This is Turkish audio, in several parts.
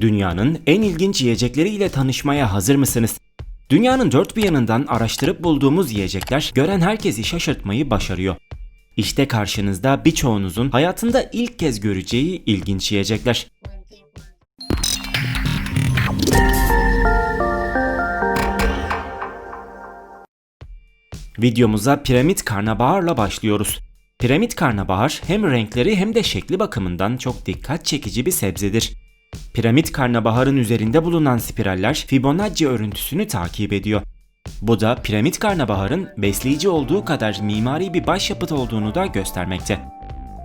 Dünyanın en ilginç yiyecekleriyle tanışmaya hazır mısınız? Dünyanın dört bir yanından araştırıp bulduğumuz yiyecekler gören herkesi şaşırtmayı başarıyor. İşte karşınızda birçoğunuzun hayatında ilk kez göreceği ilginç yiyecekler. Videomuza piramit karnabaharla başlıyoruz. Piramit karnabahar hem renkleri hem de şekli bakımından çok dikkat çekici bir sebzedir. Piramit karnabaharın üzerinde bulunan spiraller Fibonacci örüntüsünü takip ediyor. Bu da piramit karnabaharın besleyici olduğu kadar mimari bir başyapıt olduğunu da göstermekte.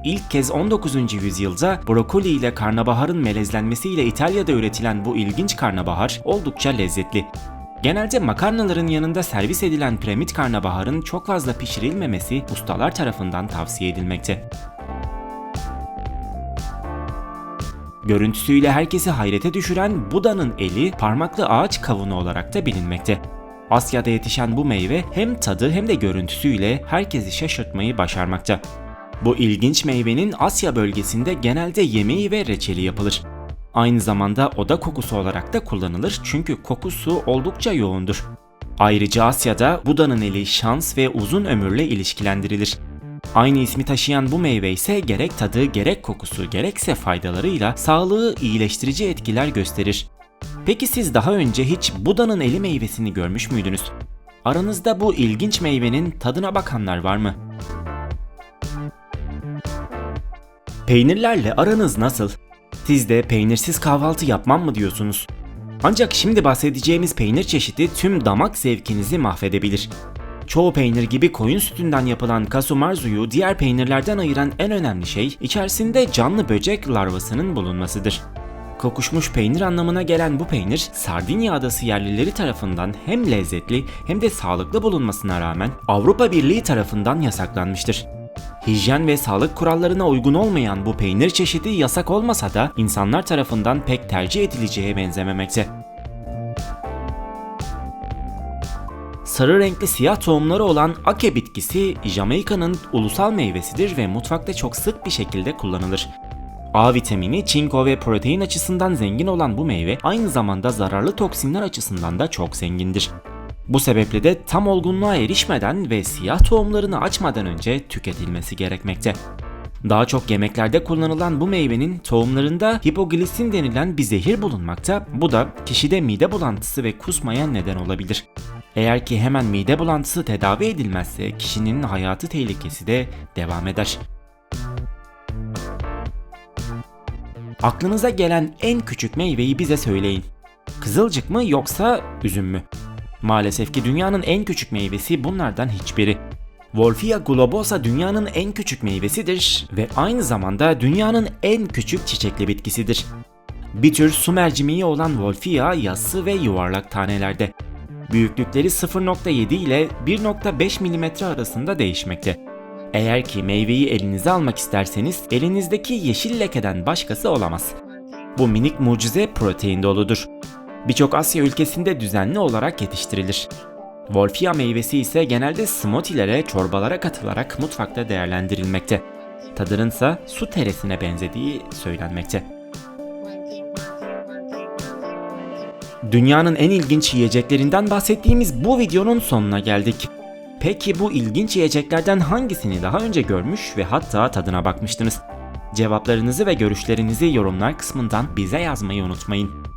İlk kez 19. yüzyılda brokoli ile karnabaharın melezlenmesiyle İtalya'da üretilen bu ilginç karnabahar oldukça lezzetli. Genelde makarnaların yanında servis edilen piramit karnabaharın çok fazla pişirilmemesi ustalar tarafından tavsiye edilmekte. Görüntüsüyle herkesi hayrete düşüren Buda'nın eli parmaklı ağaç kavunu olarak da bilinmekte. Asya'da yetişen bu meyve hem tadı hem de görüntüsüyle herkesi şaşırtmayı başarmakta. Bu ilginç meyvenin Asya bölgesinde genelde yemeği ve reçeli yapılır. Aynı zamanda oda kokusu olarak da kullanılır çünkü kokusu oldukça yoğundur. Ayrıca Asya'da Buda'nın eli şans ve uzun ömürle ilişkilendirilir. Aynı ismi taşıyan bu meyve ise gerek tadı gerek kokusu gerekse faydalarıyla sağlığı iyileştirici etkiler gösterir. Peki siz daha önce hiç Buda'nın eli meyvesini görmüş müydünüz? Aranızda bu ilginç meyvenin tadına bakanlar var mı? Peynirlerle aranız nasıl? Siz de peynirsiz kahvaltı yapmam mı diyorsunuz? Ancak şimdi bahsedeceğimiz peynir çeşidi tüm damak zevkinizi mahvedebilir. Çoğu peynir gibi koyun sütünden yapılan kasumarzuyu diğer peynirlerden ayıran en önemli şey içerisinde canlı böcek larvasının bulunmasıdır. Kokuşmuş peynir anlamına gelen bu peynir Sardinya adası yerlileri tarafından hem lezzetli hem de sağlıklı bulunmasına rağmen Avrupa Birliği tarafından yasaklanmıştır. Hijyen ve sağlık kurallarına uygun olmayan bu peynir çeşidi yasak olmasa da insanlar tarafından pek tercih edileceğe benzememekte. Sarı renkli siyah tohumları olan ake bitkisi Jamaika'nın ulusal meyvesidir ve mutfakta çok sık bir şekilde kullanılır. A vitamini, çinko ve protein açısından zengin olan bu meyve aynı zamanda zararlı toksinler açısından da çok zengindir. Bu sebeple de tam olgunluğa erişmeden ve siyah tohumlarını açmadan önce tüketilmesi gerekmekte. Daha çok yemeklerde kullanılan bu meyvenin tohumlarında hipoglisin denilen bir zehir bulunmakta. Bu da kişide mide bulantısı ve kusmaya neden olabilir. Eğer ki hemen mide bulantısı tedavi edilmezse kişinin hayatı tehlikesi de devam eder. Aklınıza gelen en küçük meyveyi bize söyleyin. Kızılcık mı yoksa üzüm mü? Maalesef ki dünyanın en küçük meyvesi bunlardan hiçbiri. Wolfia globosa dünyanın en küçük meyvesidir ve aynı zamanda dünyanın en küçük çiçekli bitkisidir. Bir tür su mercimeği olan Wolfia yassı ve yuvarlak tanelerde. Büyüklükleri 0.7 ile 1.5 mm arasında değişmekte. Eğer ki meyveyi elinize almak isterseniz elinizdeki yeşil lekeden başkası olamaz. Bu minik mucize protein doludur. Birçok Asya ülkesinde düzenli olarak yetiştirilir. Wolfia meyvesi ise genelde smoothie'lere, çorbalara katılarak mutfakta değerlendirilmekte. Tadının ise su teresine benzediği söylenmekte. Dünyanın en ilginç yiyeceklerinden bahsettiğimiz bu videonun sonuna geldik. Peki bu ilginç yiyeceklerden hangisini daha önce görmüş ve hatta tadına bakmıştınız? Cevaplarınızı ve görüşlerinizi yorumlar kısmından bize yazmayı unutmayın.